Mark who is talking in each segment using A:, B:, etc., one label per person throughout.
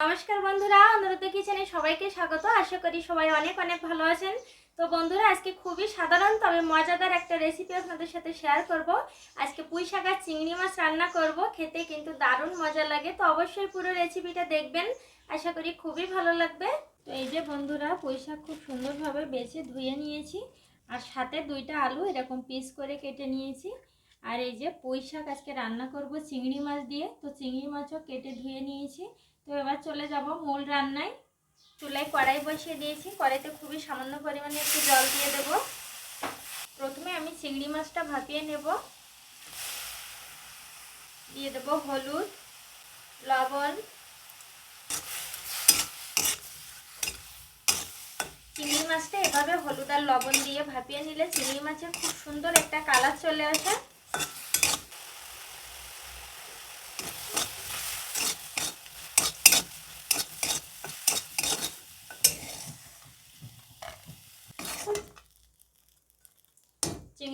A: নমস্কার বন্ধুরা, অনুরোধ কিচেনে সবাইকে স্বাগত। আশা করি সবাই অনেক অনেক ভালো আছেন। তো বন্ধুরা, আজকে খুবই সাধারণ তবে মজাদার একটা রেসিপি আপনাদের সাথে শেয়ার করব। আজকে পুঁই শাক আর চিংড়ি মাছ রান্না করব। খেতে কিন্তু দারুণ মজা লাগে, তো অবশ্যই পুরো রেসিপিটা দেখবেন। আশা করি খুবই ভালো লাগবে। তো এই যে বন্ধুরা, পুঁই শাক খুব সুন্দরভাবে বেছে ধুয়ে নিয়েছি। আর সাথে দুইটা আলু এরকম পিস করে কেটে নিয়েছি। আর এই যে পুঁই শাক আজকে রান্না করব চিংড়ি মাছ দিয়ে। তো চিংড়ি মাছও কেটে ধুয়ে নিয়েছি। তো এবার চলে যাব মূল রান্নায়। চুলায় কড়াই বসিয়ে দিয়েছি। কড়াইতে খুবই সামান্য পরিমাণে একটু জল দিয়ে দেব। প্রথমে আমি চিংড়ি মাছটা ভাপিয়ে নেব। দিয়ে দেব হলুদ, লবণ। চিংড়ি মাছটা এভাবে হলুদ আর লবণ দিয়ে ভাপিয়ে নিলে চিংড়ি মাছের খুব সুন্দর একটা কালার চলে আসে।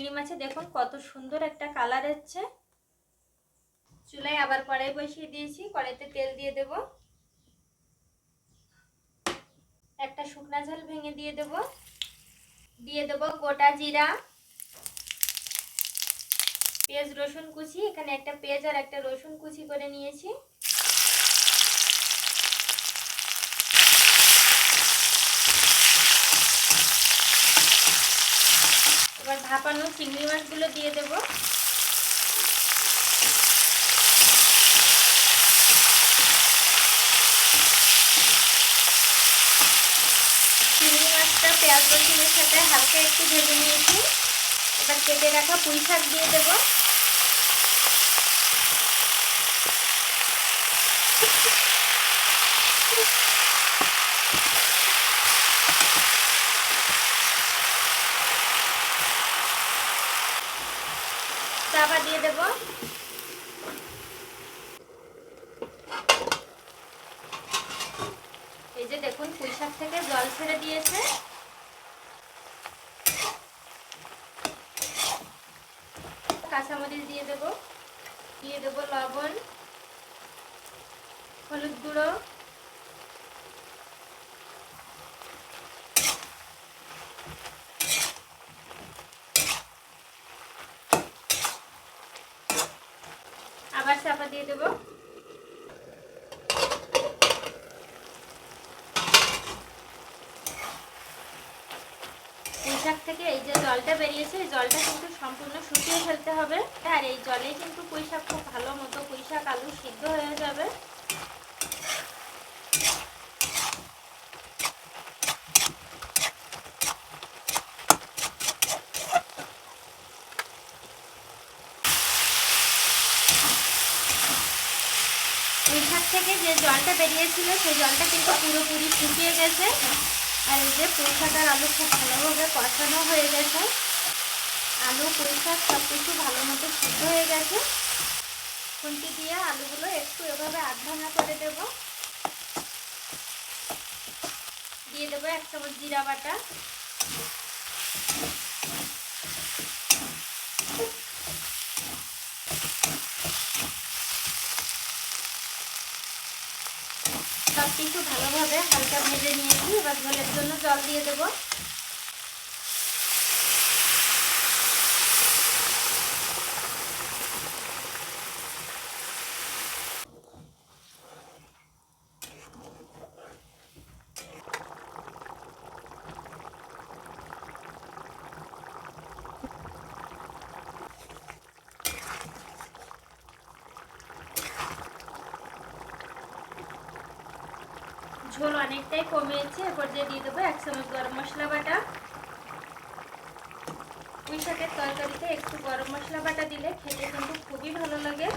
A: চিংড়ি মাছে দেখুন কত সুন্দর একটা কালার হচ্ছে চুলায় আবার কড়াই বসিয়ে দিয়েছি, কড়াইতে তেল দিয়ে দেব। একটা শুকনা ঝাল ভেঙে দিয়ে দেব। দিয়ে দেব গোটা জিরা, পেঁয়াজ রসুন কুচি। এখানে একটা পেঁয়াজ আর একটা রসুন কুচি করে নিয়েছি এবার ভাপানো চিংড়ি মাছগুলো দিয়ে দেব। চিংড়ি মাছটা পেঁয়াজ রসুনের সাথে হালকা একটু ভেজে নিয়েছি। এবার কেটে রাখা পুঁই শাক দিয়ে দেব। চাপা দিয়ে দেব। এই যে দেখুন, পুঁই শাক থেকে জল ছেড়ে দিয়েছে। কাঁচামরিচ দিয়ে দেব দিয়ে দেব লবণ হলুদ গুঁড়ো আবার চাপা দিয়ে দেব। শাক থেকে এই যে জলটা বেরিয়েছে, এই জলটা কিন্তু সম্পূর্ণ শুকিয়ে ফেলতে হবে। আর এই জলে কিন্তু পুঁইশাক খুব ভালো মতো পুঁইশাক আলু সিদ্ধ হয়ে যাবে। থেকে যে জলটা বেরিয়েছিল, সেই জলটা কিন্তু পুরোপুরি শুকিয়ে গেছে। আর এই যে আর আলু খুব ভালোভাবে কষানো হয়ে গেছে। আলু, পুঁইশাক সব কিছু ভালো মতো সিদ্ধ হয়ে গেছে। খুন্তি দিয়ে আলুগুলো একটু এভাবে আধ ভাঙা করে দেব। দিয়ে দেবো এক চামচ জিরা বাটা। কিছু ভালোভাবে হালকা ভেজে নিয়েছি। এবার ঝোলের জন্য জল দিয়ে দেব। ঝোল অনেকটাই কমিয়েছে। এরপর দিয়ে দিয়ে দেবো এক চামচ গরম মশলা বাটা। পুঁই শাকের তরকারিতে একটু গরম মশলা বাটা দিলে খেতে কিন্তু খুবই ভালো লাগে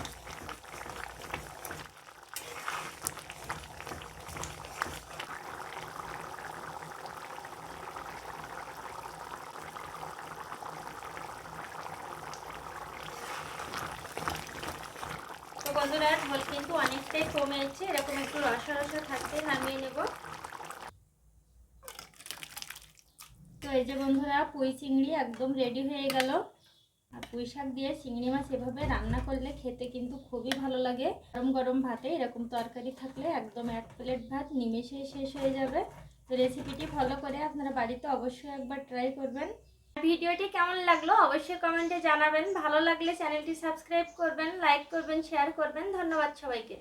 A: তো বন্ধুরা ঝোল কিন্তু অনেকটাই কমেছে। এরকম একটু রসা রসা থাকতে নামিয়ে নেব। তো এই যে বন্ধুরা, পুঁই চিংড়ি একদম রেডি হয়ে গেল। আর পুঁই শাক দিয়ে চিংড়ি মাছ এভাবে রান্না করলে খেতে কিন্তু খুবই ভালো লাগে। গরম গরম ভাতে এরকম তরকারি থাকলে একদম এক প্লেট ভাত নিমেষেই শেষ হয়ে যাবে। তো রেসিপিটি ফলো করে আপনারা বাড়িতে অবশ্যই একবার ট্রাই করবেন। ভিডিওটি কেমন লাগল অবশ্যই কমেন্টে জানাবেন। ভালো লাগলে চ্যানেলটি সাবস্ক্রাইব করবেন, লাইক করবেন, শেয়ার করবেন। ধন্যবাদ সবাইকে।